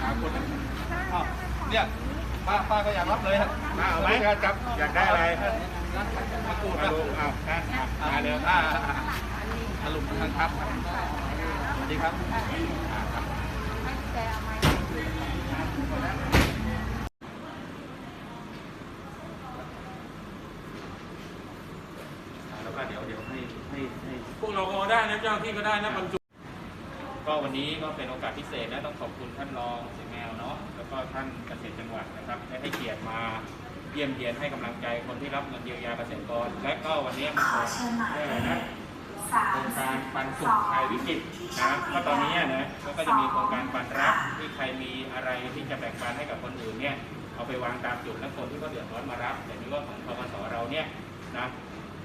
หาคนอ้าวเนี่ยป้าป้าก็อยากรับเลยครับมาเอาไหมครับอยากได้อะไรมากูดมานะดูเอานะมาเร็วอ่าอารมทางครับสวัสดีครับแล้วก็เดี๋ยวเดี๋ยวให้ให้ให้พวกเราก็ได้นะเจ้าที่ก็ได้นะบรรจุ ก็วันนี้ก็เป็นโอกาสพิเศษนะต้องขอบคุณท่านรองเสียงแมวเนาะแล้วก็ท่านเกษตรจังหวัดนะครับได้ให้เกียรติมาเยี่ยมเยียนให้กำลังใจคนที่รับเงินเยียวยาเกษตรกร และก็วันนี้มาได้เลยนะโครงการปันสุขภัยวิกฤตนะก็ตอนนี้นะก็จะมีโครงการปันรักที่ใครมีอะไรที่จะแบ่งปันให้กับคนอื่นเนี่ยเอาไปวางตามจุดและคนที่เขาเดือดร้อนมารับ แต่นี้ว่าของทกสเราเนี่ยนะ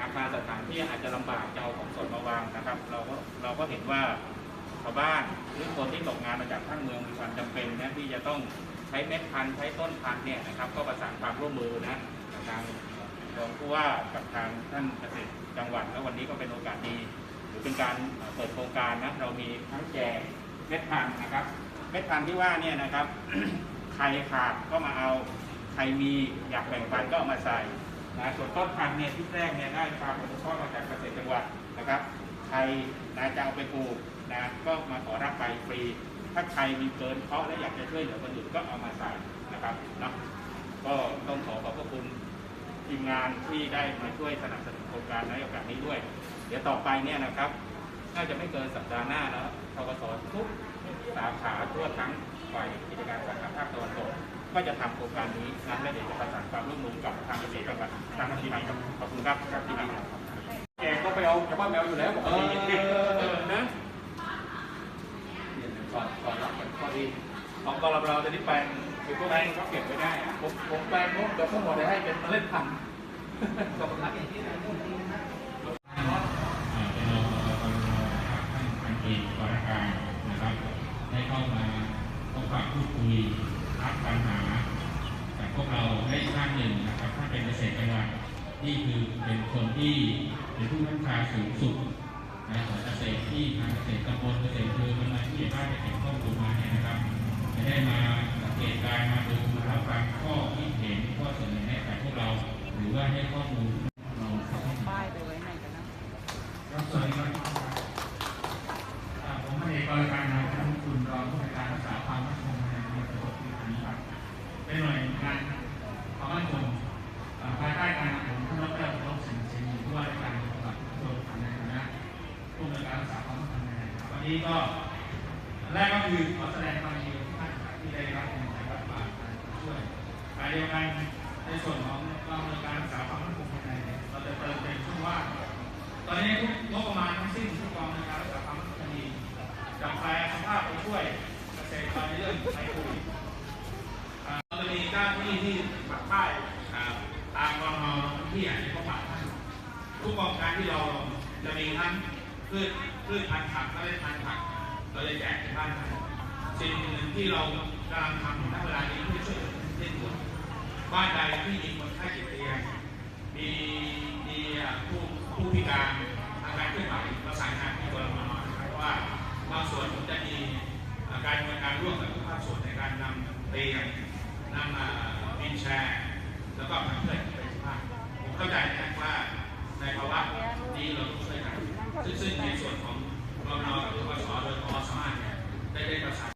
อาคารสถานที่อาจจะลำบากจะเอาของสดมาวางนะครับ เราก็เราก็เห็นว่า ชาวบ้าน หรือคนที่ตกงานมาจากท่านเมืองมีความจำเป็นนะที่จะต้องใช้เม็ดพันธุ์ใช้ต้นพันธุ์เนี่ยนะครับ ก็ประสานความร่วมมือนะทางรองผู้ว่ากับทางท่านเกษตรจังหวัดแล้ววันนี้ก็เป็นโอกาสดี หรือเป็นการเปิดโครงการนะเรามีทั้งแจกเม็ดพันธุ์นะครับ เม็ดพันธุ์ที่ว่าเนี่ยนะครับใครขาดก็มาเอาใครมีอยากแบ่งปันก็เอามาใส่นะส่วนต้นพันธุ์เนี่ยที่แรกเนี่ยได้ความอนุเคราะห์มาจากเกษตรจังหวัดนะครับ ใครนะจะเอาไปปลูกนะก็มาขอรับไปฟรี ถ้าใครมีเกินเพาะและอยากจะช่วยเหลือคนอื่นก็เอามาใส่นะครับเนาะก็ต้องขอขอบพระคุณทีมงานที่ได้มาช่วยสนับสนุนโครงการในโอกาสนี้ด้วย เดี๋ยวต่อไปเนี่ยนะครับ น่าจะไม่เกินสัปดาห์หน้าแล้วทกสทุกสาขาทั่วทั้งฝ่ายกิจการสาขาภาคตะวันตกก็จะทำโครงการนี้นะและเดี๋ยวจะประสานความร่วมมือกับทางเกษตรจังหวัดทางที่ดีครับขอบคุณครับครับที่ดีครับ ก็ไปเอาชาวบ้านไปเอยู่แล้วปกเอติอนะก่อนก่อนรับกันข้อดีของกรเราจะนี่แปลงคือพวกแปลงเขาเก็บไว้ได้ผมผมแปลงผมเดี๋ยวผมหมดเลยให้เป็นเมล็ดพันธุ์กรรมฐานอย่างที่ไหนเรองท่านพันกวรกานะครับได้เข้ามาพบปะพูดคุยรับปัญหาจากพวกเราได้อีกท่านหนึ่งนะครับท่าเป็นเกษตรจังหวัดนี่คือเป็นคนที่ เป็นผู้บัญชาสูงสุดนะของเกษตรที่ทางเกษตรตำบลเกษตรอำเภอมันมาที่บ้านเก็บข้อมูลมาเนี่ยนะครับจะได้มาสังเกตการมาดูมารับฟังข้อคิดเห็นข้อเสนอแนะจากพวกเรา หรือว่าให้ข้อมูลเราเข้ามาป้ายไปไว้ไหนกันนะครับสวัสดีครับผมเอกกรการนายท่านคุณรองผู้ในการรักษาความมั่นคงในเมืองจังหวัดอุทัยครับเป็นหน่วยงาน นี้ก็แรกก็คือขอแสดงความยินดีทุกท่านที่ได้รับเงินจากรัฐบาลมาช่วยรายเดียวกันในส่วนของกองอำนการรักษาความมั่นคงภายในเราจะเติมเต็มช่วงว่างตอนนี้ทุกงบประมาณทั้งสิ้นทุกกองนะครับรักษาความมั่นคงดีจับแปลสภาพไปช่วยเกษตรกรในเรื่องไทยโควิดอ่าเราจะมีเจ้าหน้าที่ที่ปักป้ายอ่าตามกองนที่อาจจะต้องปักท่านทุกกองการที่เราจะมีทั้ง พืชพืชพันธุ์ผักและเมล็ดพันธุ์ผักเราจะแจกให้ท่านสิ่งหนึ่งที่เรากำลังทำอยู่ณเวลานี้เพื่อช่วยเหลือเช่นด่วบ้านใดที่มีคนไข้ติดเตียงมีมีผู้ผู้พิการทางการเคลื่อนไหวประสานงานที่กรมนนะครับว่าบางส่วนผมจะมีการดำเนินการร่วมกับทุกภาคส่วนในการนำเตียงนำอ่าวินแชร์ แล้วก็ทำเพื่อนไปที่บ้านผมเข้าใจนะว่าในภาวะนี้เรา ซึ่งซึ่งในส่วนของกรมนกับทกสโดยพอสามารถเนี่ย ได้ได้ประสาน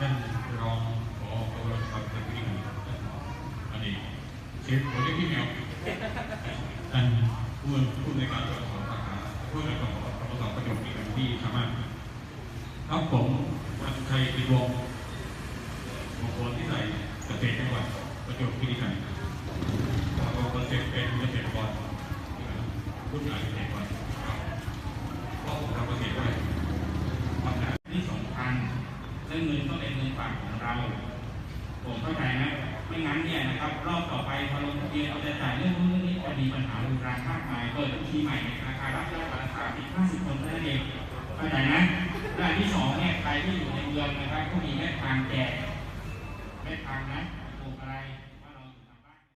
ท่านรองผออบรมครับท่านผู้นี้อันนี้เชิญผมเรียกพี่แมวท่านผู้ผู้ในการตรวจสอบสาขาผู้ในการตรวจสอบประโยชน์ในที่สามารถครับผมวันชัยปิวงศ์บุคคลที่ใส่เกษตรจังหวัดประจวบคีรีขันธ์เราเกษตรเป็นเกษตรกรผู้ชายเกษตรกร เราะผมทำเกษตด้วยทำงานที่สำคัญซึ่องเงินก็เป็นเงินฝากของเราผมเข้าใจนะไม่งั้นเนี่ยนะครับ รอบต่อไปพอลงทะเบียนเอาแต่จ่ายเรื่องนู้นเรื่องนี้จะมีปัญหารุนแรงมากมายเปิดบัญชีใหม่ในธนาคารรับยอดราคาอีก50 คนเท่านั้นเองเข้าใจนะและอันที่สองเนี่ยใครที่อยู่ในเมืองนะครับก็มีแม่ทางแจกแม่ทางนะโกงอะไร